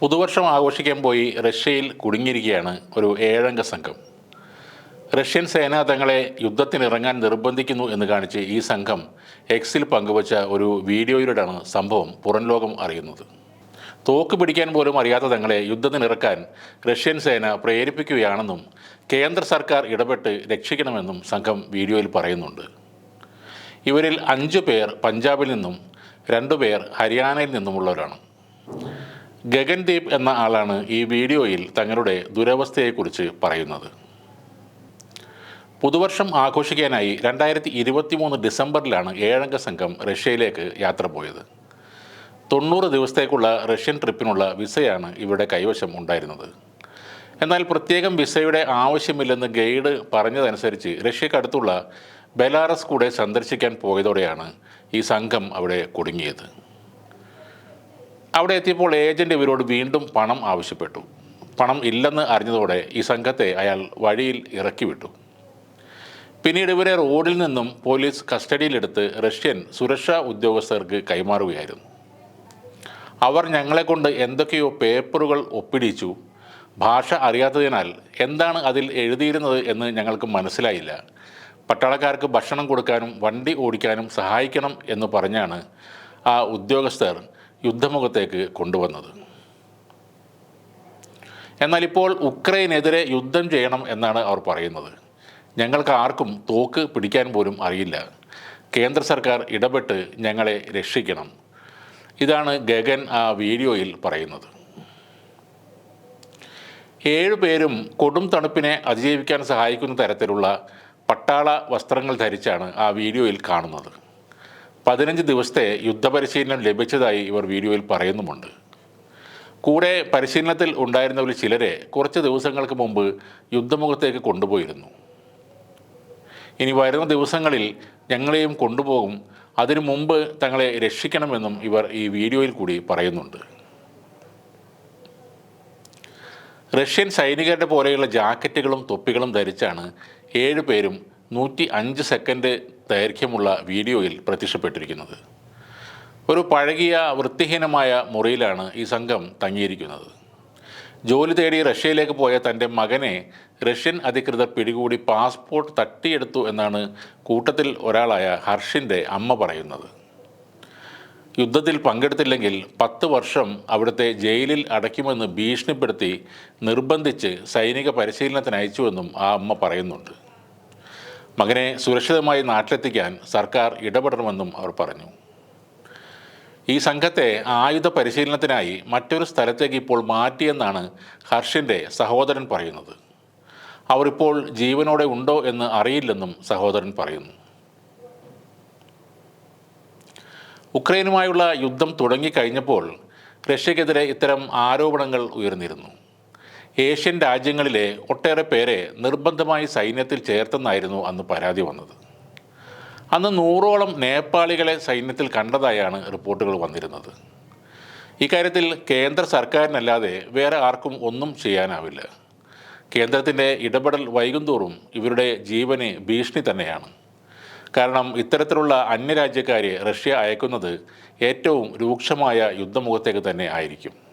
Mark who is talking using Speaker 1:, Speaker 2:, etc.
Speaker 1: പുതുവർഷം ആഘോഷിക്കാൻ പോയി റഷ്യയിൽ കുടുങ്ങിയിരിക്കുകയാണ് ഒരു ഏഴംഗ സംഘം. റഷ്യൻ സേന തങ്ങളെ യുദ്ധത്തിനിറങ്ങാൻ നിർബന്ധിക്കുന്നു എന്ന് കാണിച്ച് ഈ സംഘം എക്സിൽ പങ്കുവച്ച ഒരു വീഡിയോയിലൂടെയാണ് സംഭവം പുറം ലോകം അറിയുന്നത്. തോക്ക് പിടിക്കാൻ പോലും അറിയാത്ത തങ്ങളെ യുദ്ധത്തിനിറക്കാൻ റഷ്യൻ സേന പ്രേരിപ്പിക്കുകയാണെന്നും കേന്ദ്ര സർക്കാർ ഇടപെട്ട് രക്ഷിക്കണമെന്നും സംഘം വീഡിയോയിൽ പറയുന്നുണ്ട്. ഇവരിൽ അഞ്ചു പേർ പഞ്ചാബിൽ നിന്നും രണ്ടുപേർ ഹരിയാനയിൽ നിന്നുമുള്ളവരാണ്. ഗഗൻദീപ് എന്ന ആളാണ് ഈ വീഡിയോയിൽ തങ്ങളുടെ ദുരവസ്ഥയെക്കുറിച്ച് പറയുന്നത്. പുതുവർഷം ആഘോഷിക്കാനായി രണ്ടായിരത്തി ഇരുപത്തി മൂന്ന് ഡിസംബറിലാണ് ഏഴംഗ സംഘം റഷ്യയിലേക്ക് യാത്ര പോയത്. തൊണ്ണൂറ് ദിവസത്തേക്കുള്ള റഷ്യൻ ട്രിപ്പിനുള്ള വിസയാണ് ഇവിടെ കൈവശം ഉണ്ടായിരുന്നത്. എന്നാൽ പ്രത്യേകം വിസയുടെ ആവശ്യമില്ലെന്ന് ഗൈഡ് പറഞ്ഞതനുസരിച്ച് റഷ്യക്കടുത്തുള്ള ബെലാറസ് കൂടെ സന്ദർശിക്കാൻ പോയതോടെയാണ് ഈ സംഘം അവിടെ കുടുങ്ങിയത്. അവിടെ എത്തിയപ്പോൾ ഏജന്റ് ഇവരോട് വീണ്ടും പണം ആവശ്യപ്പെട്ടു. പണം ഇല്ലെന്ന് അറിഞ്ഞതോടെ ഈ സംഘത്തെ അയാൾ വഴിയിൽ ഇറക്കി വിട്ടു. പിന്നീട് ഇവരെ റോഡിൽ നിന്നും പോലീസ് കസ്റ്റഡിയിലെടുത്ത് റഷ്യൻ സുരക്ഷാ ഉദ്യോഗസ്ഥർക്ക് കൈമാറുകയായിരുന്നു. അവർ ഞങ്ങളെക്കൊണ്ട് എന്തൊക്കെയോ പേപ്പറുകൾ ഒപ്പിടിച്ചു. ഭാഷ അറിയാത്തതിനാൽ എന്താണ് അതിൽ എഴുതിയിരുന്നത് എന്ന് ഞങ്ങൾക്ക് മനസ്സിലായില്ല. പട്ടാളക്കാർക്ക് ഭക്ഷണം കൊടുക്കാനും വണ്ടി ഓടിക്കാനും സഹായിക്കണം എന്ന് പറഞ്ഞാണ് ആ ഉദ്യോഗസ്ഥർ യുദ്ധമുഖത്തേക്ക് കൊണ്ടുവന്നത്. എന്നാൽ ഇപ്പോൾ ഉക്രൈനെതിരെ യുദ്ധം ചെയ്യണം എന്നാണ് അവർ പറയുന്നത്. ഞങ്ങൾക്ക് ആർക്കും തോക്ക് പിടിക്കാൻ പോലും അറിയില്ല. കേന്ദ്ര സർക്കാർ ഇടപെട്ട് ഞങ്ങളെ രക്ഷിക്കണം. ഇതാണ് ഗഗൻ ആ വീഡിയോയിൽ പറയുന്നത്. ഏഴു പേരും കൊടും തണുപ്പിനെ അതിജീവിക്കാൻ സഹായിക്കുന്ന തരത്തിലുള്ള പട്ടാള വസ്ത്രങ്ങൾ ധരിച്ചാണ് ആ വീഡിയോയിൽ കാണുന്നത്. പതിനഞ്ച് ദിവസത്തെ യുദ്ധപരിശീലനം ലഭിച്ചതായി ഇവർ വീഡിയോയിൽ പറയുന്നുമുണ്ട്. കൂടെ പരിശീലനത്തിൽ ഉണ്ടായിരുന്നവരിൽ ചിലരെ കുറച്ച് ദിവസങ്ങൾക്ക് മുമ്പ് യുദ്ധമുഖത്തേക്ക് കൊണ്ടുപോയിരുന്നു. ഇനി വരുന്ന ദിവസങ്ങളിൽ ഞങ്ങളെയും കൊണ്ടുപോകും. അതിനു മുമ്പ് തങ്ങളെ രക്ഷിക്കണമെന്നും ഇവർ ഈ വീഡിയോയിൽ കൂടി പറയുന്നുണ്ട്. റഷ്യൻ സൈനികരുടെ പോലെയുള്ള ജാക്കറ്റുകളും തൊപ്പികളും ധരിച്ചാണ് ഏഴ് പേരും നൂറ്റി അഞ്ച് സെക്കൻഡ് ദൈർഘ്യമുള്ള വീഡിയോയിൽ പ്രത്യക്ഷപ്പെട്ടിരിക്കുന്നത്. ഒരു പഴകിയ വൃത്തിഹീനമായ മുറിയിലാണ് ഈ സംഘം തങ്ങിയിരിക്കുന്നത്. ജോലി തേടി റഷ്യയിലേക്ക് പോയ തന്റെ മകനെ റഷ്യൻ അധികൃതർ പിടികൂടി പാസ്പോർട്ട് തട്ടിയെടുത്തു എന്നാണ് കൂട്ടത്തിൽ ഒരാളായ ഹർഷിന്റെ അമ്മ പറയുന്നത്. യുദ്ധത്തിൽ പങ്കെടുത്തില്ലെങ്കിൽ പത്ത് വർഷം അവിടുത്തെ ജയിലിൽ അടയ്ക്കുമെന്ന് ഭീഷണിപ്പെടുത്തി നിർബന്ധിച്ച് സൈനിക പരിശീലനത്തിന് അയച്ചുവെന്നും ആ അമ്മ പറയുന്നുണ്ട്. മകനെ സുരക്ഷിതമായി നാട്ടിലെത്തിക്കാൻ സർക്കാർ ഇടപെടണമെന്നും അവർ പറഞ്ഞു. ഈ സംഘത്തെ ആയുധ പരിശീലനത്തിനായി മറ്റൊരു സ്ഥലത്തേക്ക് ഇപ്പോൾ മാറ്റിയെന്നാണ് ഹർഷിന്റെ സഹോദരൻ പറയുന്നത്. അവർ ഇപ്പോൾ ജീവനോടെ ഉണ്ടോ എന്ന് അറിയില്ലെന്നും സഹോദരൻ പറയുന്നു. ഉക്രൈനുമായുള്ള യുദ്ധം തുടങ്ങിക്കഴിഞ്ഞപ്പോൾ റഷ്യക്കെതിരെ ഇത്തരം ആരോപണങ്ങൾ ഉയർന്നിരുന്നു. ഏഷ്യൻ രാജ്യങ്ങളിലെ ഒട്ടേറെ പേരെ നിർബന്ധമായി സൈന്യത്തിൽ ചേർത്തെന്നായിരുന്നു അന്ന് പരാതി വന്നത്. അന്ന് നൂറോളം നേപ്പാളികളെ സൈന്യത്തിൽ കണ്ടതായാണ് റിപ്പോർട്ടുകൾ വന്നിരുന്നത്. ഇക്കാര്യത്തിൽ കേന്ദ്ര സർക്കാരിനല്ലാതെ വേറെ ആർക്കും ഒന്നും ചെയ്യാനാവില്ല. കേന്ദ്രത്തിന്റെ ഇടപെടൽ വൈകുന്തോറും ഇവരുടെ ജീവന് ഭീഷണി തന്നെയാണ്. കാരണം ഇത്തരത്തിലുള്ള അന്യരാജ്യക്കാരെ റഷ്യ അയക്കുന്നത് ഏറ്റവും രൂക്ഷമായ യുദ്ധമുഖത്തേക്ക് തന്നെ ആയിരിക്കും.